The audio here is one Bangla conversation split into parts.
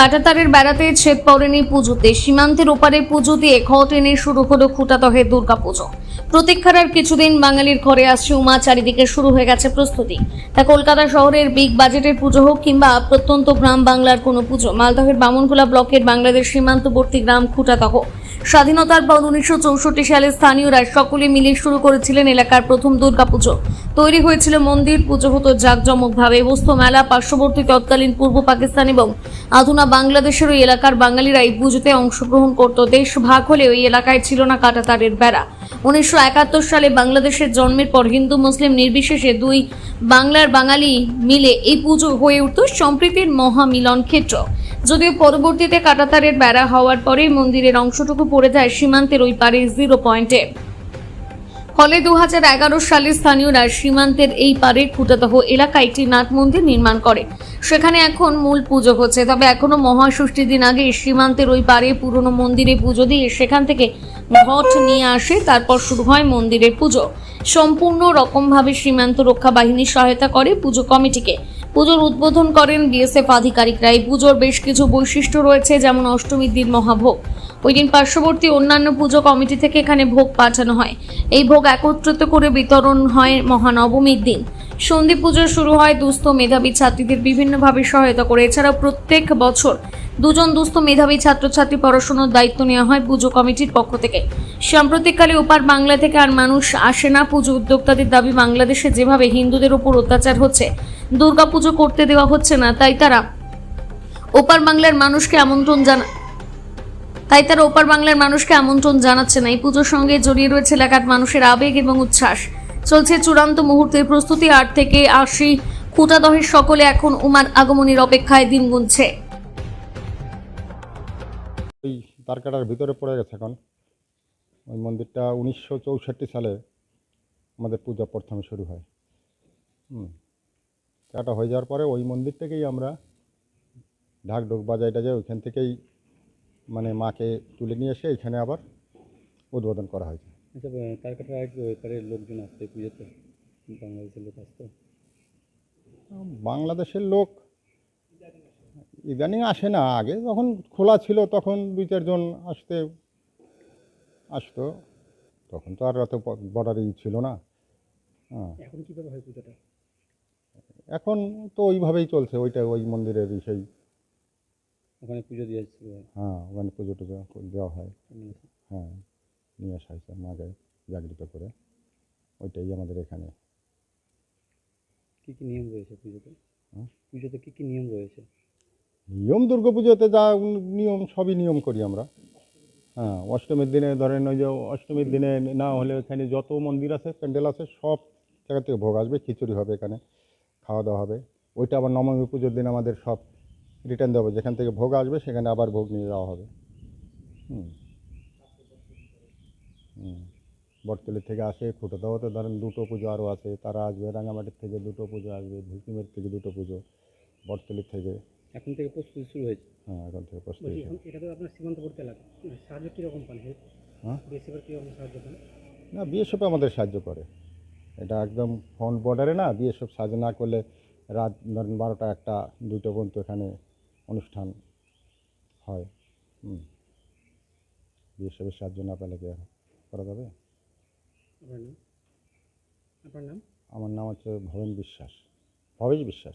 কাটাতারের বেড়াতে ছেদ পড়েনি পুজোতে। সীমান্তের ওপারে পুজো দিয়ে ঘ টেনে শুরু হলো খুঁটাতহে দুর্গাপুজো প্রতীক্ষার আর কিছুদিন বাঙালির ঘরে আসছে উমা, চারিদিকে শুরু হয়ে গেছে প্রস্তুতি। তা কলকাতা শহরের বিগ বাজেটের পুজো হোক কিংবা প্রত্যন্ত গ্রাম বাংলার কোনো পুজো, মালদহের বামনকুলা ব্লকের বাংলাদেশ সীমান্তবর্তী গ্রাম খুঁটাতহ স্বাধীনতার পর উনিশশো চৌষট্টি সালে স্থানীয়রা সকলে মিলে শুরু করেছিলেন এলাকার প্রথম দুর্গাপুজো। তৈরি হয়েছিল মন্দির পুজো হতো জাঁকজমকভাবে। বস্তু মেলা, পার্শ্ববর্তী তৎকালীন পূর্ব পাকিস্তান এবং আধুনা বাংলাদেশের ওই এলাকার বাঙালিরা এই পুজোতে অংশগ্রহণ করত। দেশ ভাগ হলে ওই এলাকায় ছিল না কাটাতারের বেড়া। উনিশশো একাত্তর সালে বাংলাদেশের জন্মের পর হিন্দু, মুসলিম নির্বিশেষে দুই বাংলার বাঙালি মিলে এই পুজো হয়ে উঠত সম্প্রীতির মহামিলন ক্ষেত্র। যদিও পরবর্তীতে কাটাতারের বেড়া হওয়ার পরে মন্দিরের অংশটুকু পড়ে যায় সীমান্তের ওই পারে জিরো পয়েন্টে। ফলে দু সালে স্থানীয়রা সীমান্তের এই পারে খুঁটাতহ এলাকায় একটি নাট মন্দির নির্মাণ করে। সেখানে এখন মূল পুজো হচ্ছে। তবে এখনও মহাষষ্ঠীর দিন আগে সীমান্তের ওই পারে পুরনো মন্দিরে পুজো দিয়ে সেখান থেকে ঘট নিয়ে আসে, তারপর শুরু হয় মন্দিরের পুজো। সম্পূর্ণ রকমভাবে সীমান্ত রক্ষা বাহিনী সহায়তা করে পুজো কমিটিকে। পুজোর উদ্বোধন করেন বিএসএফ আধিকারিকরা এই পুজোর বেশ কিছু বৈশিষ্ট্য রয়েছে, যেমন অষ্টমীর দিন মহাভোগ। ওই দিন পার্শ্ববর্তী অন্যান্য পুজো কমিটি থেকে এখানে ভোগ পাঠানো হয়। এই ভোগ একত্রিত করে বিতরণ হয় মহানবমীর দিন। সন্ধি পুজো শুরু হয় দুস্থ মেধাবী ছাত্রীদের বিভিন্নভাবে সহায়তা করে। এছাড়াও প্রত্যেক বছর দুজন দুস্থ মেধাবী ছাত্রছাত্রী পড়াশোনার দায়িত্ব নেওয়া হয় পুজো কমিটির পক্ষ থেকে। সাম্প্রতিককালে ওপার বাংলা থেকে আর মানুষ আসে না। পুজো উদ্যোক্তাদের দাবি, বাংলাদেশে যেভাবে হিন্দুদের উপর অত্যাচার হচ্ছে দুর্গাপুজো করতে দেওয়া হচ্ছে না, তাই তারা ওপার বাংলার মানুষকে আমন্ত্রণ জানা, তাই তারা ওপার বাংলার মানুষকে আমন্ত্রণ জানাচ্ছে না। এই পুজোর সঙ্গে জড়িয়ে রয়েছে এলাকার মানুষের আবেগ এবং উচ্ছ্বাস। চলছে চূড়ান্ত মুহূর্তের প্রস্তুতি আট থেকে আশি খুঁটাদহের সকলে এখন উমার আগমনের অপেক্ষায় দিন গুনছে। ওই তারকাটার ভিতরে পড়ে গেছে এখন। ওই মন্দিরটা উনিশশো চৌষট্টি সালে আমাদের পূজা প্রথমে শুরু হয়। হুম। এটা হয়ে যাওয়ার পরে ওই মন্দির থেকেই আমরা ঢাক ঢোক বাজাই টাজাই ওইখান থেকেই মানে মাকে তুলে নিয়ে এসে এখানে আবার উদ্বোধন করা হয়েছে। আচ্ছা তার এপারে লোকজন আসতো পুজোতে। বাংলাদেশের লোক আসতো বাংলাদেশের লোক ইদানিং আসে না। আগে যখন খোলা ছিল তখন দুই চারজন আসতে আসতো। তখন তো আর অত বর্ডারে ছিল না। হ্যাঁ। এখন কীভাবে হয় পুজোটা? এখন তো ওইভাবেই চলছে ওইটা ওই মন্দিরের সেই। ওখানে পুজো দিয়ে শুরু হ্যাঁ। ওখানে পুজো টুজো দেওয়া হয়। হ্যাঁ নিয়ে আসা হয়েছে মাকে জাগৃত করে। ওইটাই আমাদের এখানে। কী কী নিয়ম রয়েছে পুজোতে? হুম? পুজোতে কী কী নিয়ম রয়েছে? নিয়ম দুর্গাপুজোতে যা নিয়ম সবই নিয়ম করি আমরা। হ্যাঁ অষ্টমীর দিনে ধরেন ওই যে অষ্টমীর দিনে না হলে এখানে যত মন্দির আছে প্যান্ডেল আছে সব জায়গা থেকে ভোগ আসবে খিচুড়ি হবে এখানে। খাওয়া দাওয়া হবে। ওইটা আবার নবমী পুজোর দিন আমাদের সব রিটার্ন দেবো যেখান থেকে ভোগ আসবে সেখানে আবার ভোগ নিয়ে যাওয়া হবে। হুম। হুম। বটতলি থেকে আসে খুঁটোদাওয়াতে ধরেন দুটো পুজো আরও আছে তারা আসবে রাঙামাটির থেকে দুটো পুজো আসবে ভুলকিমের থেকে দুটো পুজো বটতলির থেকে। এখন থেকে প্রস্তুতি শুরু হয়েছে। হ্যাঁ এখন থেকে প্রস্তুতি এটা তো আপনার সীমান্তবর্তী এলাকা সাহায্য কীরকম পান? হ্যাঁ? বিএসএফের কীরকম সাহায্য পান? না বিএসএফ আমাদের সাহায্য করে। এটা একদম ফ্রন্ট বর্ডারে না বিএসএফ সাহায্য না করলে রাত ধরেন বারোটা একটা দুটো পর্যন্ত এখানে অনুষ্ঠান হয়। হুম। সবের সাহায্য না পেলে কি আর করা যাবে? আপনার নাম? আপনার নাম? আমার নাম হচ্ছে ভবেন বিশ্বাস। ভবেশ বিশ্বাস।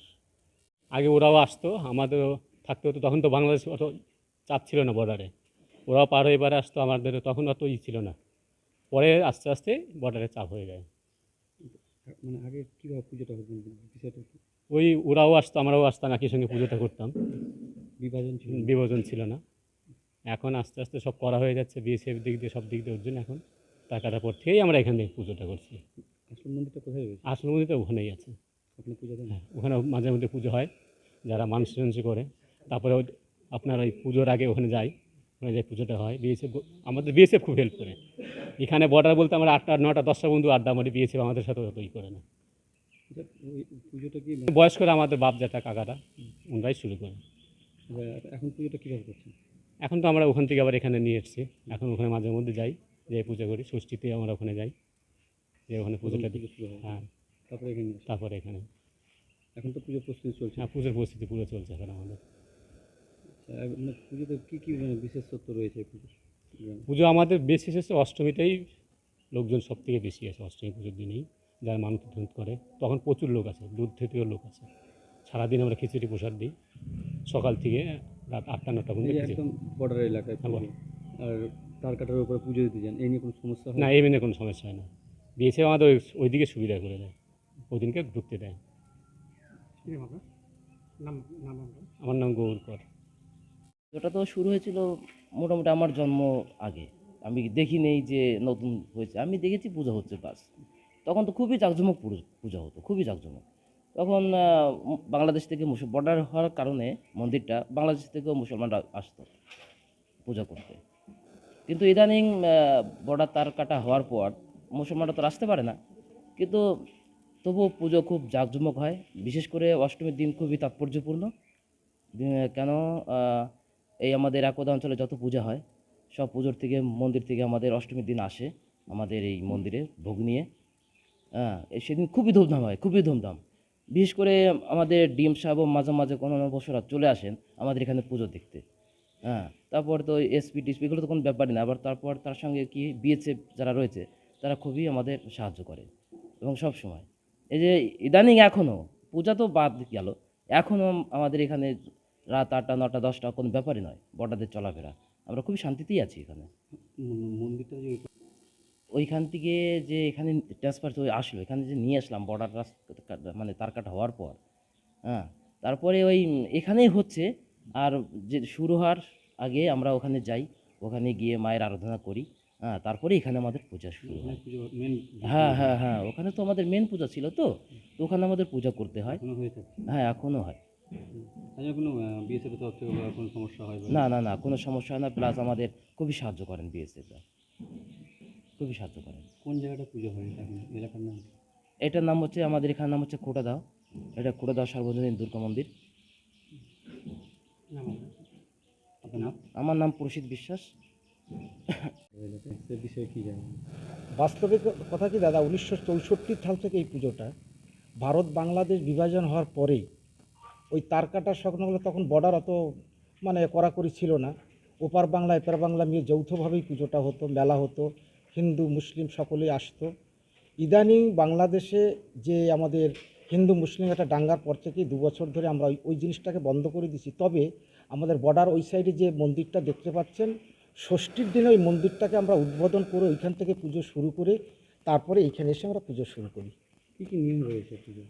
আগে ওরাও আসতো আমাদেরও থাকতে হতো তখন তো বাংলাদেশ অত চাপ ছিল না বর্ডারে ওরাও পার হয়ে পারে আসতো আমাদের তখন অত ই ছিল না। পরে আস্তে আস্তে বর্ডারে চাপ হয়ে যায়। মানে আগে কীভাবে পুজোটা হতো? বিষয়টা? ওই ওরাও আসতো আমরাও আসতাম একই সঙ্গে পুজোটা করতাম। বিভাজন ছিল বিভাজন ছিল না। এখন আস্তে আস্তে সব করা হয়ে যাচ্ছে বিএসএফ দিক দিয়ে সব দিক দিয়ে ওর জন্য এখন টাকাটা পর থেকেই আমরা এখান থেকে পুজোটা করছি। আসল মন্দিরটা কোথায় রয়েছে? আসল মন্দির তো ওখানেই আছে। আপনি পুজো দেন? হ্যাঁ ওখানে মাঝে মধ্যে পুজো হয় যারা মানুষ করে। তারপরে ওই আপনার ওই পুজোর আগে ওখানে যাই ওখানে যাই পুজোটা হয়। বিএসএফ আমাদের বিএসএফ খুব হেল্প করে। এখানে বর্ডার বলতে আমরা আটটা নটা দশটা বন্ধু আড্ডা মারি আমাদের সাথে অত ই করে না। পুজোটা কি বয়স্করা আমাদের বাপ জ্যাঠা কাকারা ওনারাই শুরু করে। এখন পুজোটা কীভাবে করছেন? এখন তো আমরা ওখান থেকে আবার এখানে নিয়ে এসেছি। এখন ওখানে মাঝে মধ্যে যাই যাই পুজো করি ষষ্ঠীতে আমরা ওখানে যাই যে ওখানে পুজোটা দিই। শুরু হয় হ্যাঁ। তারপরে এখানে তারপরে এখানে। এখন তো পুজোর প্রস্তুতি চলছে। হ্যাঁ পুজোর পরিস্থিতি পুরো চলছে এখন আমাদের। আচ্ছা মানে পুজোতে কী কী মানে বিশেষত্ব রয়েছে পুজোর? পুজো আমাদের বেশি শেষে অষ্টমীতেই লোকজন সব থেকে বেশি আছে অষ্টমী পুজোর দিনেই। যারা মানুষ ধুত করে তখন প্রচুর লোক আছে দূর থেকেও লোক আছে সারাদিন আমরা খিচুড়ি প্রসাদ দিই সকাল থেকে রাত আটটা নটা পর্যন্ত একদম বর্ডার এলাকায় হ্যাঁ, আর তার কাটার উপরে পুজো দিতে যান এই নিয়ে কোনো সমস্যা হয়? না এই মেনে কোনো সমস্যা হয় না। দিয়েছে আমাদের ওই- ওইদিকে সুবিধা করে দেয় ওদিনকে ঢুকতে দেয়। আমার নাম গৌর কর ওটা তো শুরু হয়েছিল মোটামুটি আমার জন্ম আগে। আমি দেখি নেই যে নতুন হয়েছে। আমি দেখেছি পূজা হচ্ছে বাস। তখন তো খুবই জাঁকজমক পূজা হতো, খুবই জাঁকজমক। তখন বাংলাদেশ থেকে মুসল বর্ডার হওয়ার কারণে মন্দিরটা বাংলাদেশ থেকেও মুসলমানরা আসতো পূজা করতে। কিন্তু ইদানিং বর্ডার তার কাটা হওয়ার পর মুসলমানরা তো আসতে পারে না। কিন্তু তবুও পুজো খুব জাঁকজমক হয়। বিশেষ করে অষ্টমীর দিন খুবই তাৎপর্যপূর্ণ। কেন এই আমাদের একদা অঞ্চলে যত পূজা হয়, সব পুজোর থেকে, মন্দির থেকে আমাদের অষ্টমীর দিন আসে আমাদের এই মন্দিরে ভোগ নিয়ে। হ্যাঁ সেদিন খুবই ধুমধাম হয়, খুবই ধুমধাম। বিশেষ করে আমাদের ডিম সাহেব মাঝে মাঝে কোনো বছরা চলে আসেন আমাদের এখানে পুজো দেখতে। হ্যাঁ তারপর তো এসপি, টিসপি এগুলো তো কোনো ব্যাপারই না, আবার তারপর তার সঙ্গে কি বিএসএফ যারা রয়েছে, তারা খুবই আমাদের সাহায্য করে এবং সব সময়। এই যে ইদানিং এখনও পূজা তো বাদ গেল এখনও আমাদের এখানে রাত আটটা নটা দশটা কোনো ব্যাপারই নয় বর্ডারদের চলাফেরা। আমরা খুবই শান্তিতেই আছি এখানে। মন্দিরটা যে ওইখান থেকে যে এখানে ট্রান্সফার হয়ে আসলো এখানে যে নিয়ে আসলাম বর্ডার মানে তার কাটা হওয়ার পর হ্যাঁ তারপরে ওই এখানেই হচ্ছে আর যে শুরু হওয়ার আগে আমরা ওখানে যাই ওখানে গিয়ে মায়ের আরাধনা করি হ্যাঁ তারপরে এখানে আমাদের পূজা শুরু হয়। হ্যাঁ হ্যাঁ হ্যাঁ ওখানে তো আমাদের মেন পূজা ছিল তো তো ওখানে আমাদের পূজা করতে হয়। হয়ে এখনও হয়। কোনো বিএসএফ তরফ থেকে কোনো সমস্যা হয় না না না কোনো সমস্যা হয় না প্লাস আমাদের খুবই সাহায্য করেন বিএসএফরা খুবই সাহায্য করেন। কোন জায়গাটা পুজো হয় এলাকার নাম? এটার নাম হচ্ছে আমাদের এখানে নাম হচ্ছে খোটাদাও এটা খোটাদাও সার্বজনীন দুর্গা মন্দির। নাম আমার নাম প্রসিদ্ধ বিশ্বাস। বিষয়ে কী জানেন? বাস্তবিক কথা কি দাদা উনিশশো চৌষট্টি সাল থেকে এই পুজোটা ভারত বাংলাদেশ বিভাজন হওয়ার পরেই ওই তারকাটা সংলগ্ন তখন বর্ডার অত মানে কড়াকড়ি ছিল না। ওপার বাংলা, এপার বাংলা মিলে যৌথভাবেই পুজোটা হতো, মেলা হতো, হিন্দু, মুসলিম সকলেই আসতো। ইদানিং বাংলাদেশে যে আমাদের হিন্দু, মুসলিম একটা ডাঙ্গার পর থেকেই দু বছর ধরে আমরা ওই ওই জিনিসটাকে বন্ধ করে দিছি। তবে আমাদের বর্ডার ওই সাইডে যে মন্দিরটা দেখতে পাচ্ছেন, ষষ্ঠীর দিনে ওই মন্দিরটাকে আমরা উদ্বোধন করে ওইখান থেকে পুজো শুরু করে তারপরে এইখানে এসে আমরা পুজো শুরু করি। কী কী নিয়ম রয়েছে পুজো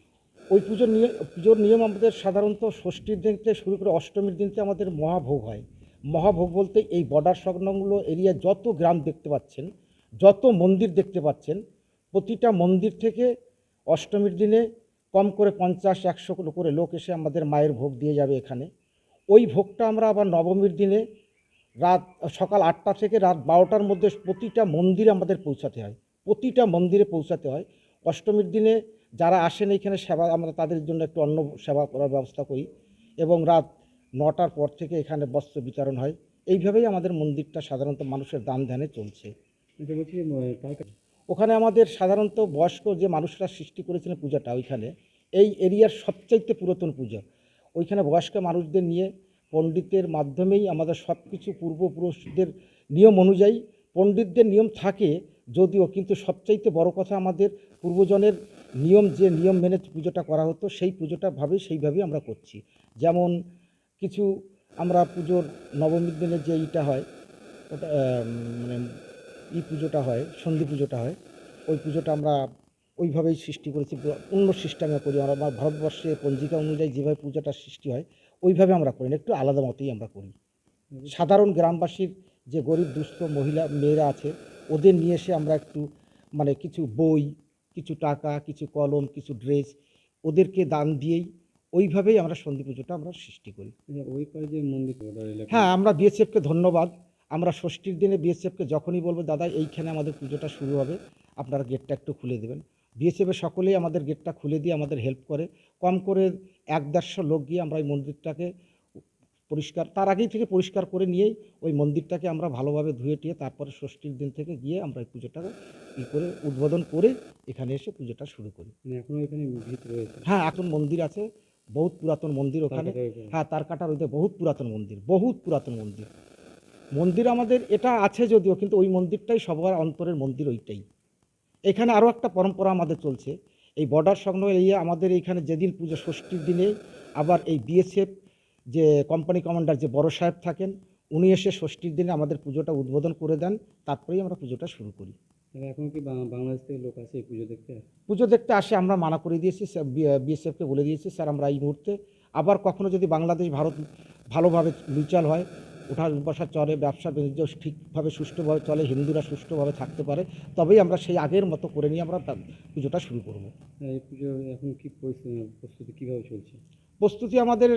ওই পুজোর নিয়ম পুজোর নিয়ম আমাদের সাধারণত ষষ্ঠীর দিন থেকে শুরু করে অষ্টমীর দিনতে আমাদের মহাভোগ হয়। মহাভোগ বলতে এই বর্ডার সংলগ্ন এরিয়া যত গ্রাম দেখতে পাচ্ছেন, যত মন্দির দেখতে পাচ্ছেন, প্রতিটা মন্দির থেকে অষ্টমীর দিনে কম করে পঞ্চাশ, একশো করে লোক এসে আমাদের মায়ের ভোগ দিয়ে যাবে এখানে। ওই ভোগটা আমরা আবার নবমীর দিনে রাত, সকাল আটটা থেকে রাত বারোটার মধ্যে প্রতিটা মন্দিরে আমাদের পৌঁছাতে হয়। প্রতিটা মন্দিরে পৌঁছাতে হয়। অষ্টমীর দিনে যারা আসেন এইখানে সেবা, আমরা তাদের জন্য একটু অন্য সেবা করার ব্যবস্থা করি এবং রাত নটার পর থেকে এখানে বস্ত্র বিতরণ হয়। এইভাবেই আমাদের মন্দিরটা সাধারণত মানুষের দান ধ্যানে চলছে। ওখানে আমাদের সাধারণত বয়স্ক যে মানুষরা সৃষ্টি করেছিলেন পূজাটা ওইখানে, এই এরিয়ার সবচাইতে পুরাতন পূজা। ওইখানে বয়স্ক মানুষদের নিয়ে পণ্ডিতের মাধ্যমেই আমাদের সব কিছু পূর্বপুরুষদের নিয়ম অনুযায়ী, পণ্ডিতদের নিয়ম থাকে যদিও, কিন্তু সবচাইতে বড় কথা আমাদের পূর্বজনের নিয়ম, যে নিয়ম মেনে পুজোটা করা হতো, সেই পুজোটা ভাবে সেইভাবেই আমরা করছি। যেমন কিছু আমরা পুজোর নবমীর দিনে যে ইটা হয়, ওটা মানে ই পুজোটা হয়, সন্ধি পুজোটা হয়, ওই পুজোটা আমরা ওইভাবেই সৃষ্টি করেছি অন্য সিস্টেমে করি। আমরা ভারতবর্ষে পঞ্জিকা অনুযায়ী যেভাবে পূজাটা সৃষ্টি হয়, ওইভাবে আমরা করি না, একটু আলাদা মতেই আমরা করি। সাধারণ গ্রামবাসীর যে গরিব, দুস্থ মহিলা, মেয়েরা আছে, ওদের নিয়ে এসে আমরা একটু মানে কিছু বই কিছু টাকা কিছু কলম কিছু ড্রেস ওদেরকে দান দিয়েই ওইভাবেই আমরা সন্ধি পুজোটা আমরা সৃষ্টি করি। আচ্ছা, ওই মন্দির হ্যাঁ আমরা বিএসএফকে ধন্যবাদ। আমরা ষষ্ঠীর দিনে বিএসএফকে যখনই বলব দাদা এইখানে আমাদের পুজোটা শুরু হবে। আপনারা গেটটা একটু খুলে দেবেন। বিএসএফের সকলেই আমাদের গেটটা খুলে দিয়ে আমাদের হেল্প করে। কম করে এক দেড়শো লোক গিয়ে আমরা এই মন্দিরটাকে পরিষ্কার তার আগেই থেকে পরিষ্কার করে নিয়েই ওই মন্দিরটাকে আমরা ভালোভাবে ধুয়ে টিয়ে তারপরে ষষ্ঠীর দিন থেকে গিয়ে আমরা এই পুজোটাকে ই করে উদ্বোধন করে এখানে এসে পুজোটা শুরু করি। মানে এখনও এখানে রয়েছে? হ্যাঁ এখন মন্দির আছে বহুত পুরাতন মন্দির ওখানে। হ্যাঁ তার কাটার ওইতে বহুত পুরাতন মন্দির বহুত পুরাতন মন্দির। মন্দির আমাদের এটা আছে যদিও কিন্তু ওই মন্দিরটাই সবার অন্তরের মন্দির ওইটাই। এখানে আরও একটা পরম্পরা আমাদের চলছে। এই বর্ডার সংলগ্ন এরিয়া আমাদের এইখানে যেদিন পুজো ষষ্ঠীর দিনে আবার এই বিএসএফ যে কোম্পানি কমান্ডার যে বড় সাহেব থাকেন উনি এসে ষষ্ঠীর দিনে আমাদের পুজোটা উদ্বোধন করে দেন তারপরেই আমরা পুজোটা শুরু করি। এখন কি বাংলাদেশ থেকে লোক আসে পুজো দেখতে? পুজো দেখতে আসে আমরা মানা করে দিয়েছি বিএসএফকে বলে দিয়েছি স্যার আমরা এই মুহূর্তে আবার কখনো যদি বাংলাদেশ ভারত ভালোভাবে মিউচুয়াল হয় ওঠা বসা চলে ব্যবসা বাণিজ্য ঠিকভাবে সুষ্ঠুভাবে চলে হিন্দুরা সুষ্ঠুভাবে থাকতে পারে তবেই আমরা সেই আগের মতো করে নিয়ে আমরা পুজোটা শুরু করব। এই পুজো এখন কি প্রস্তুতি কীভাবে চলছে? প্রস্তুতি আমাদের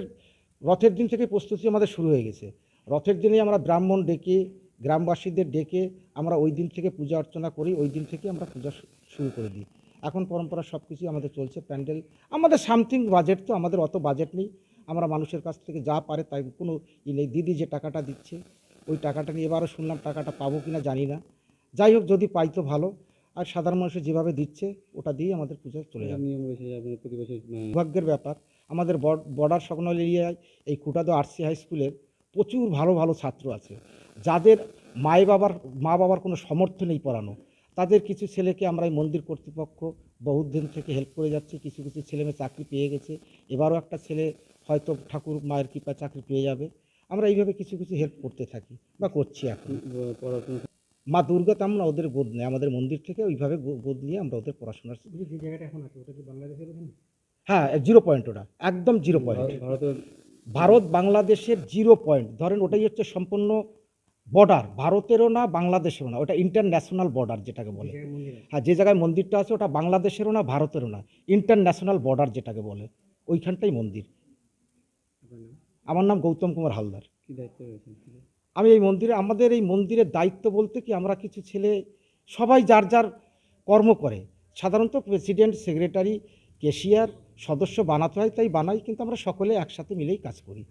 রথের দিন থেকে প্রস্তুতি আমাদের শুরু হয়ে গেছে। রথের দিনে আমরা ব্রাহ্মণ ডেকে গ্রামবাসীদের ডেকে আমরা ওই দিন থেকে পূজা অর্চনা করি ওই দিন থেকে আমরা পূজা শুরু করে দিই। এখন পরম্পরা সব কিছুই আমাদের চলছে প্যান্ডেল আমাদের সামথিং বাজেট তো আমাদের অত বাজেট নেই। আমরা মানুষের কাছ থেকে যা পারে তাই কোনো ই নেই। দিদি যে টাকাটা দিচ্ছে ওই টাকাটা নিয়ে এবারও শুনলাম টাকাটা পাবো কিনা জানি না। যাই হোক যদি পাই তো ভালো। আর সাধারণ মানুষের যেভাবে দিচ্ছে ওটা দিয়ে আমাদের পুজো চলে যাবে। নিয়ম রয়েছে যে আপনাদের প্রতি বছর আহ, ব্যাপার। আমাদের বর্ডার সংলগ্ন এরিয়ায়, এই কুটাদো আরসি হাই স্কুলের প্রচুর ভালো ভালো ছাত্র আছে। যাদের মায় বাবার, মা বাবার কোনো সামর্থ্য নেই পড়ানো, তাদের কিছু ছেলেকে আমরা এই মন্দির কর্তৃপক্ষ বহুত দিন থেকে হেল্প করে যাচ্ছি, কিছু কিছু ছেলে মেয়ে চাকরি পেয়ে গেছে। এবারও একটা ছেলে হয়তো ঠাকুর মায়ের কৃপা চাকরি পেয়ে যাবে। আমরা এইভাবে কিছু কিছু হেল্প করতে থাকি বা করছি এখন। মা দুর্গা তেমন ওদের গোদ নেয় আমাদের মন্দির থেকে ওইভাবে গোদ নিয়ে আমরা ওদের পড়াশোনার যে জায়গাটা এখন আছে, ওটা কি বাংলাদেশের হ্যাঁ জিরো পয়েন্ট ওটা একদম জিরো পয়েন্ট ভারত বাংলাদেশের জিরো পয়েন্ট ধরেন ওটাই হচ্ছে সম্পূর্ণ বর্ডার ভারতেরও না বাংলাদেশেরও না ওটা ইন্টারন্যাশনাল বর্ডার যেটাকে বলে। হ্যাঁ যে জায়গায় মন্দিরটা আছে ওটা বাংলাদেশেরও না ভারতেরও না ইন্টারন্যাশনাল বর্ডার যেটাকে বলে ওইখানটাই মন্দির। আমার নাম গৌতম কুমার হালদার। আমি এই মন্দিরে আমাদের এই মন্দিরের দায়িত্ব বলতে কি আমরা কিছু ছেলে সবাই যার যার কর্ম করে। সাধারণত প্রেসিডেন্ট সেক্রেটারি কেশিয়ার সদস্য বানাতে হয় তাই বানাই কিন্তু আমরা সকলে একসাথে মিলেই কাজ করি।